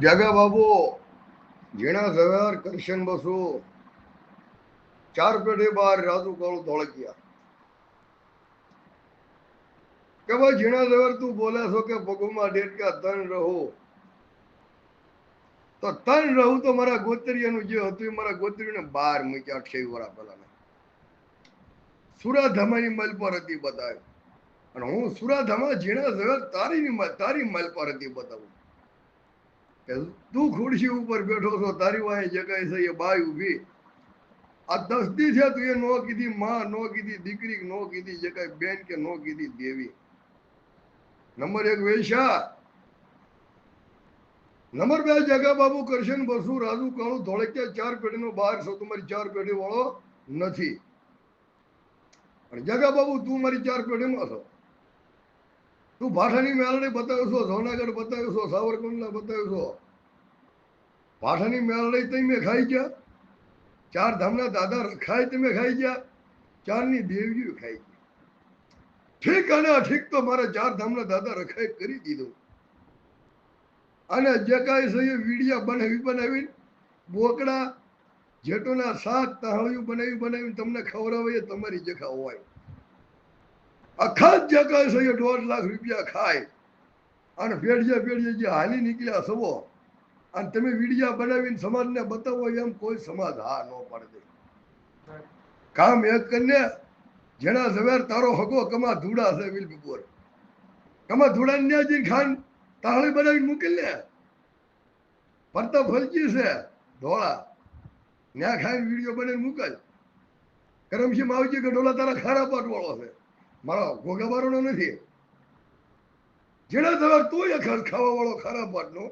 જગા બાબુ ઝીણા ઝવેર કરશન બસુ, ચાર પેઢી બાર રાજુ કાળુ ધોળકિયા. કે ભાઈ ઝીણા ઝવેર તું બોલે છો કે પગુમાં ડેટકા તન રહો? તો તન રહું તો મારા ગોત્રીયનું જે હતું એ મારા ગોત્રીને બાર મૂક્યા અઠ્યાવી વર્ષ પહેલાના સુરાધામાની મલ પર હતી બતાવ્યું અને હું સુરાધામા ઝીણા ઝવેર તારી તારી મલ પર હતી બતાવું. તું ખુરશી ઉપર બેઠો છો, તારી વાંહે જગાય છે, એ બાઈ ઊભી. આ દસ દી છે તું, એ નો કીધી, માં નો કીધી, દીકરી નો કીધી, જગાય, બેન કે નો કીધી, દેવી. નંબર એક વેશા નંબર બે, જગા બાબુ કરશન બસુ, રાજુ કાણું ધોળકિયા ચાર પેઢીનો બહાર છો તમારી ચાર પેઢી વાળો નથી. અને જગા બાબુ, તું મારી ચાર પેઢીમાં છો. તું ભાઠાની મેળડી બતાવ્યો છો જૂનાગઢ બતાવ્યો છો, સાવરકુંડલા બતાવ્યો છો? ભાઠાની મેળડી તમે ખાઈ ગયા. ચાર ધામના દાદા રખાય તમે ખાઈ ગયા. ચારની દેવીઓ ખાઈ ગઈ ઠીક અને અઠીક તો મારા ચાર ધામના દાદા રખાય કરી દીધું. અને જે કાંઈ છે વીડિયા બનાવી બનાવીને, બોકડા, જેટોના શાક, તાહળિયું બનાવી બનાવીને તમને ખવડાવે તમારી જખા હોય. આખા જગા છે દોઢ લાખ રૂપિયા ખાય. અને પેઢીએ પેઢીએ જે હાલી નીકળ્યા સવો, અને તમે વીડિયા બનાવીને સમાજને બતાવો, એમ કોઈ સમાજ હા ન પડે. કામ એક કરીને જેના ઝવેર તારો હગો કમા ધૂડા છે વિલ વિલપુર કમા ધૂડા ને જઈને ખાન તાળી બનાવીને મૂકી લે. ફરતા ફલજી છે ઢોળા ન્યા ખાઈને વીડિયો બનાવીને મૂકાય. કરમશી માવજી કે ડોલા તારા ખારા પાટ છે. મારો ઘોઘા નથી. જેના દ્વારા તોય અખર ખાવા વાળો ખારા પાટનો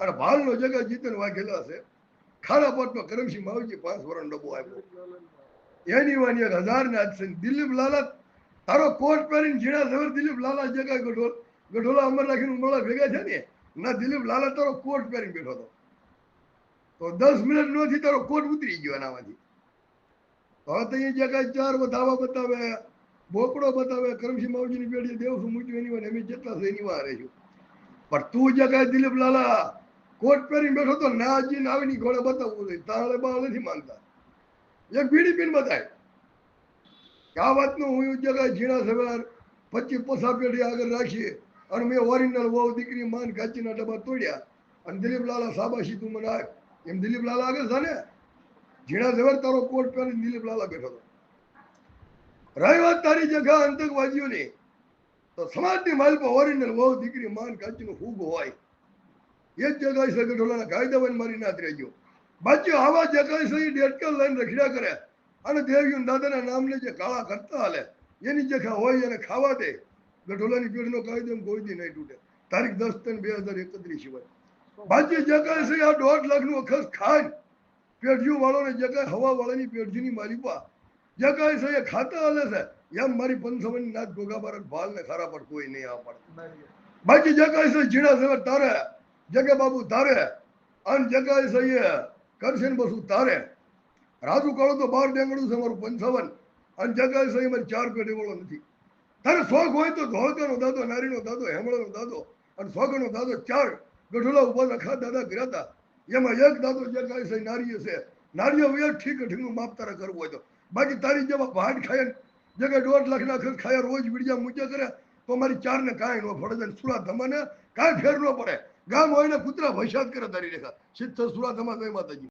અને ભાલનો જગત જીતન વાઘેલા છે, ખારા પાટનો કરમસિંહ માવજી પાંચ વરણ ડબ્બો આપ્યો. એની વાની એક હજાર ને છે દિલીપ લાલા, તારો કોટ પહેરીને જીણા ઝવેર દિલીપ લાલા જગા ગઢોલ ગઢોલા અમર રાખીને ઉમરલા ભેગા છે ને, ના દિલીપ લાલા તારો કોટ પહેરીને બેઠો હતો. તો દસ મિનિટ નથી તારો કોટ ઉતરી ગયો એનામાંથી. હવે તો અહીંયા જગા ચાર બતાવા બતાવે બોકડો બતાવે, કરમશી માવજીની પેઢી દેવસું મૂક્યું, એની વાર અમે જેટલા છે એની વાર છું. પણ તું જગા દિલીપ લાલા, કોટ પહેરીને બેઠો તો ના જીને આવીને ઘોડે બતાવવું જોઈએ. તાળે બાળ નથી માંગતા એક બીડી પીને બતાય. કે આ વાતનું હું જગા ઝીણા સવાર, પચીસ પસા પેઢી આગળ રાખીએ. અને મેં ઓરિજિનલ વહુ દીકરી માન કાચીના ડબ્બા તોડ્યા. અને દિલીપ લાલા સાબાશી તું મને આપ. એમ દિલીપ લાલા આગળ છે ને? ઝીણા સવાર તારો કોટ પહેરીને દિલીપ લાલા બેઠો હતો. રહી વાત તારી જગા આતંકવાદીઓની તો સમાજની માલ પર ઓરિજિનલ વહુ દીકરી માન કાચીનું ફૂગ હોય. એ જ જગાએ છે કાયદા કાયદાવાન મારી નાત રહેજો. બાકી આવા જગા સહી ડેટકલ લઈને રખડ્યા કરે. અને દેવીઓ દાદાના નામને જે કાળા કરતા હાલે, એની જગા હોય એને ખાવા દે. ગઢોલાની પેઢીનો કાયદો એમ કોઈ દી નહીં તૂટે. તારીખ દસ ત્રણ બે હજાર એકત્રીસ સિવાય બાકી જગાએ છે આ દોઢ લાખનું અખસ ખાય. પેઢીઓ વાળોને જગાએ હવા વાળાની પેઢીની મારી પા જગાએ છે, એ ખાતા હલે છે. એમ મારી પંચાવન નાથ ગોગા ભાલ ને ખરા પર કોઈ નહીં આ પડે બાકી જગાય છે જીણા સેવર તારે. જગે બાબુ તારે. અને જગાય છે, એ કરશે ને બસું તારે. રાજુ કાળો તો બાર ડેંગડું છે, મારું પંચાવન. અને જગાય છે મારી ચાર પેઢી વાળો નથી. તારે શોખ હોય તો ધોળકાનો દાદો, નારીનો દાદો, હેમળાનો દાદો, અને સોગનો દાદો ચાર ગઢોલા ઊભા લખા દાદા હતા એમાં એક દાદો જગાય છે નારીએ છે. નારીઓ એક ઠીક ઠીકનું માપ તારે કરવું હોય તો. બાકી તારી જેવા ભાટ ખાય જગ્યા દોઢ લાખના ખર્ચ ખાયા રોજ બીડિયા મૂક્યા કરે, તો મારી ચારને કાંઈ ન ફળે ને સુરા ધમાને કાંઈ ફેર ન પડે. ગામ હોય ને કૂતરા ભૈસાત કરે તારી રેખા. સિત્તર સુરા ધમા કઈ માતાજી.